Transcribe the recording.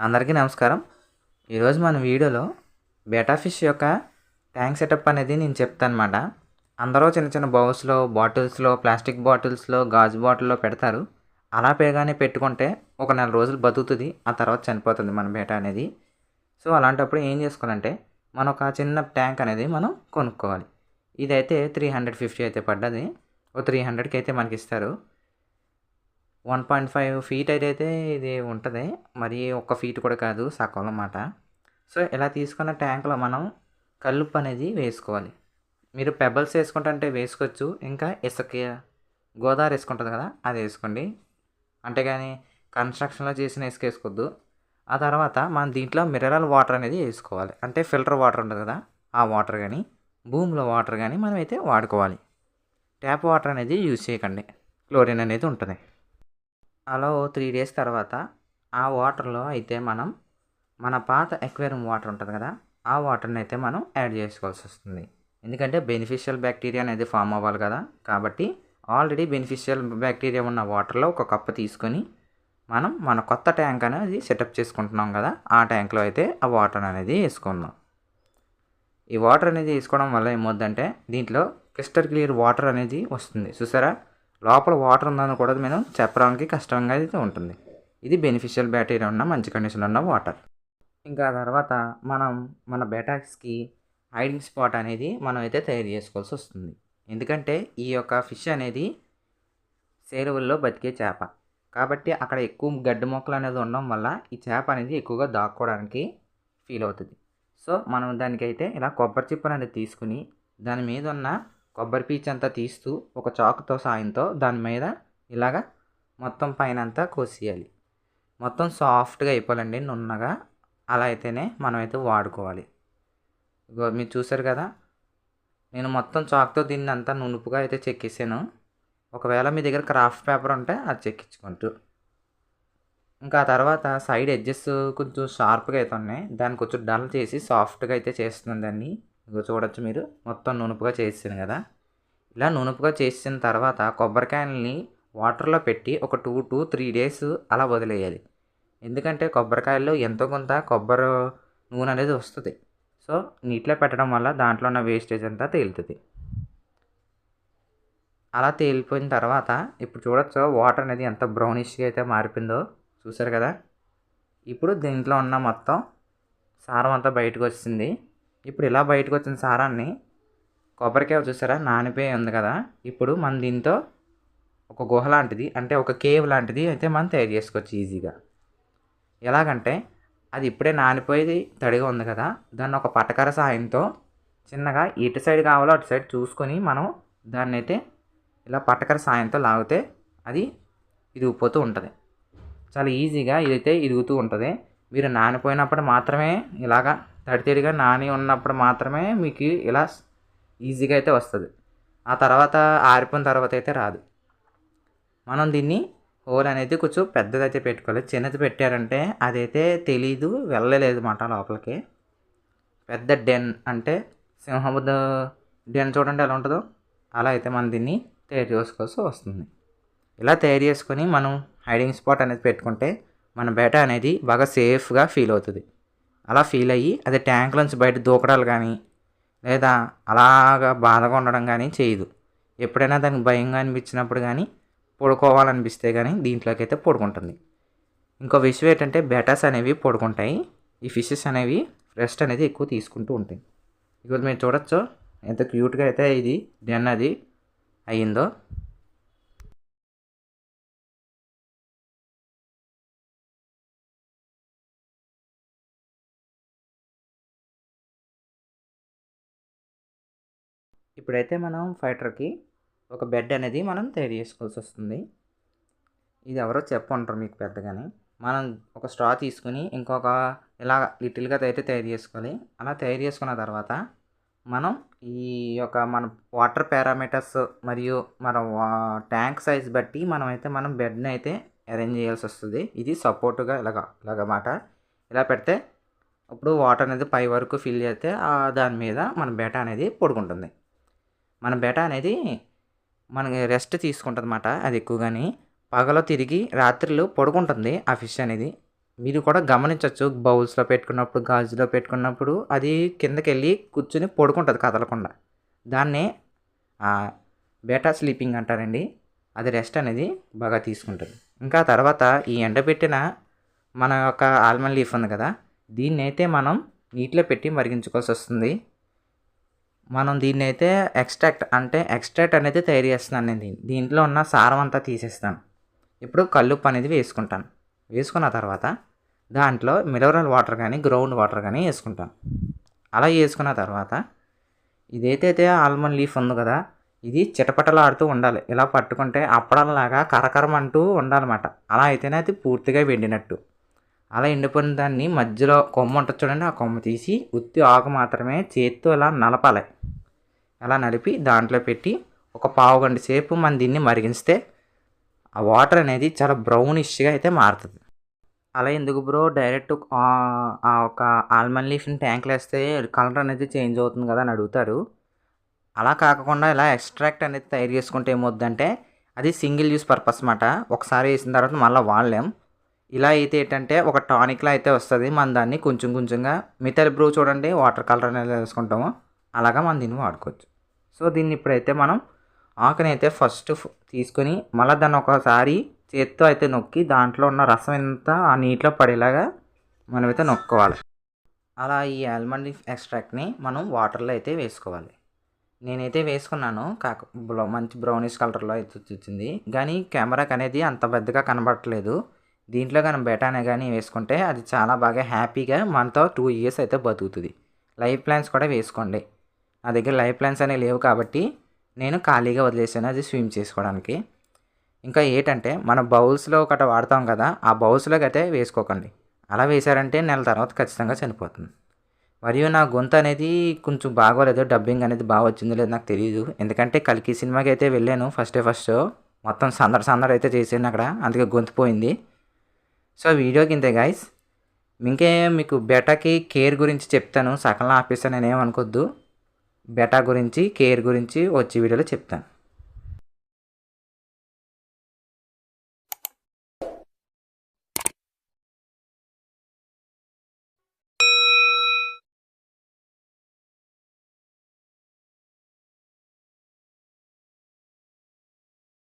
అందరికీ నమస్కారం. ఈరోజు మన వీడియోలో బేటా ఫిష్ యొక్క ట్యాంక్ సెటప్ అనేది నేను చెప్తాను అందరూ చిన్న చిన్న బౌల్స్లో బాటిల్స్లో ప్లాస్టిక్ బాటిల్స్లో గాజు బాటిల్లో పెడతారు. అలా పేగానే పెట్టుకుంటే ఒక నెల రోజులు బతుకుతుంది ఆ తర్వాత చనిపోతుంది మన బేటా అనేది. సో అలాంటప్పుడు ఏం చేసుకోవాలంటే మనం ఒక చిన్న ట్యాంక్ అనేది మనం కొనుక్కోవాలి. ఇదైతే త్రీ హండ్రెడ్ ఫిఫ్టీ అయితే పడ్డది. ఓ త్రీ హండ్రెడ్కి అయితే మనకి ఇస్తారు. వన్ పాయింట్ ఫైవ్ ఫీట్ అయితే ఇది ఉంటుంది. మరి ఒక్క ఫీట్ కూడా కాదు సగం అన్నమాట. సో ఇలా తీసుకున్న ట్యాంక్లో మనం కల్లుప్పు అనేది వేసుకోవాలి. మీరు పెబల్స్ వేసుకుంటుంటే వేసుకోవచ్చు. ఇంకా ఇసుక గోదావరి వేసుకుంటుంది కదా అది వేసుకోండి. అంటే కానీ కన్స్ట్రక్షన్లో చేసిన ఇసుక వేసుకోవద్దు. ఆ తర్వాత మనం దీంట్లో మినరల్ వాటర్ అనేది వేసుకోవాలి. అంటే ఫిల్టర్ వాటర్ ఉంటుంది కదా ఆ వాటర్ కానీ భూమిలో వాటర్ కానీ మనం అయితే వాడుకోవాలి. ట్యాప్ వాటర్ అనేది యూజ్ చేయకండి. క్లోరిన్ అనేది ఉంటుంది. అలా ఓ త్రీ డేస్ తర్వాత ఆ వాటర్లో అయితే మనం మన పాత ఎక్వేరియం వాటర్ ఉంటుంది కదా ఆ వాటర్ని అయితే మనం యాడ్ చేసుకోవాల్సి వస్తుంది. ఎందుకంటే బెనిఫిషియల్ బ్యాక్టీరియా అనేది ఫామ్ అవ్వాలి కదా కాబట్టి ఆల్రెడీ బెనిఫిషియల్ బ్యాక్టీరియా ఉన్న వాటర్లో ఒక కప్పు తీసుకొని మనం మన కొత్త ట్యాంక్ అనేది సెటప్ చేసుకుంటున్నాం కదా ఆ ట్యాంక్లో అయితే ఆ వాటర్ అనేది వేసుకుందాం. ఈ వాటర్ అనేది వేసుకోవడం వల్ల ఏమవుద్దంటే దీంట్లో క్రిస్టల్ క్లియర్ వాటర్ అనేది వస్తుంది. చూసారా? లోపల వాటర్ ఉందని కూడా మనం చెప్పడానికి కష్టంగా అయితే ఉంటుంది. ఇది బెనిఫిషియల్ బ్యాటరీ ఉన్న మంచి కండిషన్లో ఉన్న వాటర్ ఇంకా తర్వాత మనం మన బెటాక్స్కి హైడింగ్ స్పాట్ అనేది మనం అయితే తయారు చేసుకోవాల్సి వస్తుంది. ఎందుకంటే ఈ యొక్క ఫిష్ అనేది సేరువుల్లో బతికే చేప. కాబట్టి అక్కడ ఎక్కువ గడ్డి మొక్కలు అనేది ఉండడం వల్ల ఈ చేప అనేది ఎక్కువగా దాక్కోవడానికి ఫీల్ అవుతుంది. సో మనం దానికైతే ఇలా కొబ్బరి చిప్ప అనేది తీసుకుని దాని మీద ఉన్న కొబ్బరి పీచు అంతా తీస్తూ ఒక చాకుతో సాయంతో దాని మీద ఇలాగ మొత్తం పైన అంతా కోసేయాలి. మొత్తం సాఫ్ట్గా అయిపోవాలండి నున్నగా. అలా అయితేనే మనం అయితే వాడుకోవాలి మీరు చూసారు కదా? నేను మొత్తం చాక్తో దీన్ని అంతా నునుపుగా అయితే చెక్కేసాను. ఒకవేళ మీ దగ్గర క్రాఫ్ట్ పేపర్ ఉంటే అది చెక్కించుకుంటూ. ఇంకా ఆ తర్వాత సైడ్ ఎడ్జెస్ కొంచెం షార్ప్గా అయితే ఉన్నాయి. దాన్ని కొంచెం డల్ చేసి సాఫ్ట్గా అయితే చేస్తుంది దాన్ని. చూడొచ్చు మీరు. మొత్తం నునుపుగా చేసాను కదా? ఇలా నునుపుగా చేసిన తర్వాత కొబ్బరికాయలని వాటర్లో పెట్టి ఒక టూ టు త్రీ డేస్ అలా వదిలేయాలి. ఎందుకంటే కొబ్బరికాయల్లో ఎంతో కొంత కొబ్బరి నూనె అనేది వస్తుంది. సో నీటిలో పెట్టడం వల్ల దాంట్లో ఉన్న వేస్టేజ్ అంతా తేలుతుంది. అలా తేలిపోయిన తర్వాత ఇప్పుడు చూడొచ్చు వాటర్ అనేది ఎంత బ్రౌనిష్గా అయితే మారిపోయిందో చూసారు కదా? ఇప్పుడు దీంట్లో ఉన్న మొత్తం సారం అంతా బయటకు వచ్చింది. ఇప్పుడు ఇలా బయటకు వచ్చిన సారాన్ని కొబ్బరికాయ చూసారా? నానిపోయి ఉంది కదా. ఇప్పుడు మనం దీంతో ఒక గుహ లాంటిది అంటే ఒక కేవ్ లాంటిది అయితే మనం తయారు చేసుకోవచ్చు ఈజీగా. ఎలాగంటే అది ఇప్పుడే నానిపోయి తడిగా ఉంది కదా. దాన్ని ఒక పటకర సాయంతో చిన్నగా ఇటు సైడ్ కావాలో అటు సైడ్ చూసుకొని మనం దాన్ని అయితే ఇలా పటకర సాయంతో లాగితే అది ఇరిగిపోతూ ఉంటుంది. చాలా ఈజీగా ఇదైతే ఇరుగుతూ ఉంటుంది. మీరు నానిపోయినప్పుడు మాత్రమే ఇలాగా తడితడిగా నాని ఉన్నప్పుడు మాత్రమే మీకు ఇలా ఈజీగా అయితే వస్తుంది. ఆ తర్వాత ఆరిపోయిన తర్వాత అయితే రాదు. మనం దీన్ని హోల్ అనేది కొంచెం పెద్దదైతే పెట్టుకోవాలి చిన్నది పెట్టారంటే అదైతే తెలీదు వెళ్ళలేదు మాట లోపలికి. పెద్ద డెన్ అంటే సింహము డెన్ చూడండి ఎలా ఉంటుందో. అలా అయితే మనం దీన్ని తయారు చేసుకోవాల్సి వస్తుంది. ఇలా తయారు చేసుకొని మనం హైడింగ్ స్పాట్ అనేది పెట్టుకుంటే మన బేట అనేది బాగా సేఫ్గా ఫీల్ అవుతుంది. అలా ఫీల్ అయ్యి అది ట్యాంక్ నుంచి బయట దూకడాలు కానీ లేదా అలాగా బాధగా ఉండడం కానీ చేయదు. ఎప్పుడైనా దానికి భయంగా అనిపించినప్పుడు కానీ పడుకోవాలనిపిస్తే కానీ దీంట్లోకి అయితే పడుకుంటుంది. ఇంకో విషయం ఏంటంటే బెటాస్ అనేవి పడుకుంటాయి. ఈ ఫిషెస్ అనేవి రెస్ట్ అనేది ఎక్కువ తీసుకుంటూ ఉంటాయి. ఇప్పుడు మీరు చూడొచ్చు ఎంత క్యూట్గా అయితే ఇది డెన్ అది అయ్యిందో. ఇప్పుడైతే మనం ఫైటర్కి ఒక బెడ్ అనేది మనం తయారు చేసుకోవాల్సి వస్తుంది. ఇది ఎవరో చెప్పంటారు మీకు పెద్దగానే. మనం ఒక స్ట్రా తీసుకుని ఇంకొక ఇలా లిటిల్గా అయితే తయారు చేసుకోవాలి. అలా తయారు చేసుకున్న తర్వాత మనం ఈ యొక్క మన వాటర్ పారామీటర్స్ మరియు మన ట్యాంక్ సైజ్ బట్టి మనం అయితే మనం బెడ్ని అయితే అరేంజ్ చేయాల్సి వస్తుంది. ఇది సపోర్టుగా ఇలాగ ఇలాగమాట ఇలా పెడితే అప్పుడు వాటర్ అనేది పై వరకు ఫిల్ చేస్తే దాని మీద మన బేట అనేది పడుకుంటుంది మన బెట అనేది మనకి రెస్ట్ తీసుకుంటుంది అన్నమాట అది ఎక్కువగాని. పగలో తిరిగి రాత్రిలో పడుకుంటుంది ఆ ఫిష్ అనేది. మీరు కూడా గమనించవచ్చు బౌల్స్లో పెట్టుకున్నప్పుడు గాజులో పెట్టుకున్నప్పుడు అది కిందకి వెళ్ళి కూర్చుని పడుకుంటుంది కదలకుండా. దాన్నే బేటా స్లీపింగ్ అంటారండి. అది రెస్ట్ అనేది బాగా తీసుకుంటుంది. ఇంకా తర్వాత ఈ ఎండబెట్టిన మన యొక్క ఆల్మండ్ లీఫ్ ఉంది కదా దీన్ని అయితే మనం నీటిలో పెట్టి మరిగించుకోవాల్సి వస్తుంది. మనం దీన్ని అయితే ఎక్స్ట్రాక్ట్ అంటే ఎక్స్ట్రాక్ట్ అనేది తయారు చేస్తున్నాను నేను దీన్ని. దీంట్లో ఉన్న సారం అంతా తీసేస్తాను. ఇప్పుడు కల్లుప్పు అనేది వేసుకుంటాను. వేసుకున్న తర్వాత దాంట్లో మినరల్ వాటర్ కానీ గ్రౌండ్ వాటర్ కానీ వేసుకుంటాను. అలా వేసుకున్న తర్వాత ఇదైతే ఆల్మండ్ లీఫ్ ఉంది కదా ఇది చిటపటలాడుతూ ఉండాలి. ఇలా పట్టుకుంటే అప్పడంలాగా కరకరమంటూ ఉండాలన్నమాట. అలా అయితేనే అది పూర్తిగా వెండినట్టు. అలా ఎండిపోయిన దాన్ని మధ్యలో కొమ్మ ఉంటుంది చూడండి ఆ కొమ్మ తీసి ఉత్తి ఆకు మాత్రమే చేత్తో ఇలా నలపాలి. అలా నలిపి దాంట్లో పెట్టి ఒక పావు గంట సేపు మనం దీన్ని మరిగిస్తే ఆ వాటర్ అనేది చాలా బ్రౌనిష్గా అయితే మారుతుంది. అలా ఎందుకు బ్రో? డైరెక్ట్ ఆ ఒక ఆల్మండ్ లీఫ్ని ట్యాంక్లో వేస్తే కలర్ అనేది చేంజ్ అవుతుంది కదా అని అడుగుతారు. అలా కాకుండా ఇలా ఎక్స్ట్రాక్ట్ అనేది తయారు చేసుకుంటే ఏమవుద్దంటే అది సింగిల్ యూస్ పర్పస్ అన్నమాట. ఒకసారి వేసిన తర్వాత మళ్ళీ వాడలేం. ఇలా అయితే ఏంటంటే ఒక టానిక్లా అయితే వస్తుంది. మనం దాన్ని కొంచెం కొంచెంగా మిథైల్ బ్రూ చూడండి వాటర్ కలర్ అనేది వేసుకుంటాము. అలాగా మనం దీన్ని వాడుకోవచ్చు. సో దీన్ని ఇప్పుడైతే మనం ఆకుని అయితే ఫస్ట్ తీసుకొని మళ్ళీ దాన్ని ఒకసారి చేత్తో అయితే నొక్కి దాంట్లో ఉన్న రసం ఎంత ఆ నీటిలో పడేలాగా మనమైతే నొక్కోవాలి. అలా ఈ ఆల్మండ్ ఎక్స్ట్రాక్ట్ని మనం వాటర్లో అయితే వేసుకోవాలి. నేనైతే వేసుకున్నాను కాక బ్రౌ మంచి బ్రౌనిష్ కలర్లో అయితే వచ్చింది. కానీ కెమెరాకి అనేది అంత పెద్దగా కనబడట్లేదు. దీంట్లో కానీ బెటానే కానీ వేసుకుంటే అది చాలా బాగా హ్యాపీగా మనతో టూ ఇయర్స్ అయితే బతుకుతుంది. లైఫ్ ప్లాన్స్ కూడా వేసుకోండి. నా దగ్గర లైఫ్ ప్లాన్స్ అనేవి లేవు కాబట్టి నేను ఖాళీగా వదిలేసాను అది స్విమ్ చేసుకోవడానికి. ఇంకా ఏంటంటే మన బౌల్స్లో ఒకటి వాడతాం కదా ఆ బౌల్స్లోకి అయితే వేసుకోకండి. అలా వేశారంటే నెల తర్వాత ఖచ్చితంగా చనిపోతుంది. మరియు నా గొంతు అనేది కొంచెం బాగోలేదు డబ్బింగ్ అనేది బాగా వచ్చిందో లేదో నాకు తెలియదు ఎందుకంటే కల్కి సినిమాకి అయితే వెళ్ళాను ఫస్ట్ ఫస్ట్. మొత్తం సందడి సందడి అయితే చేసాను అక్కడ అందుకే గొంతు పోయింది. సో వీడియోకి ఇంతే గాయస్ ఇంకే మీకు బెటాకి కేర్ గురించి చెప్తాను. సకలం ఆపేస్తాను నేనేమనుకోద్దు బెటా గురించి కేర్ గురించి వచ్చే వీడియోలో చెప్తాను.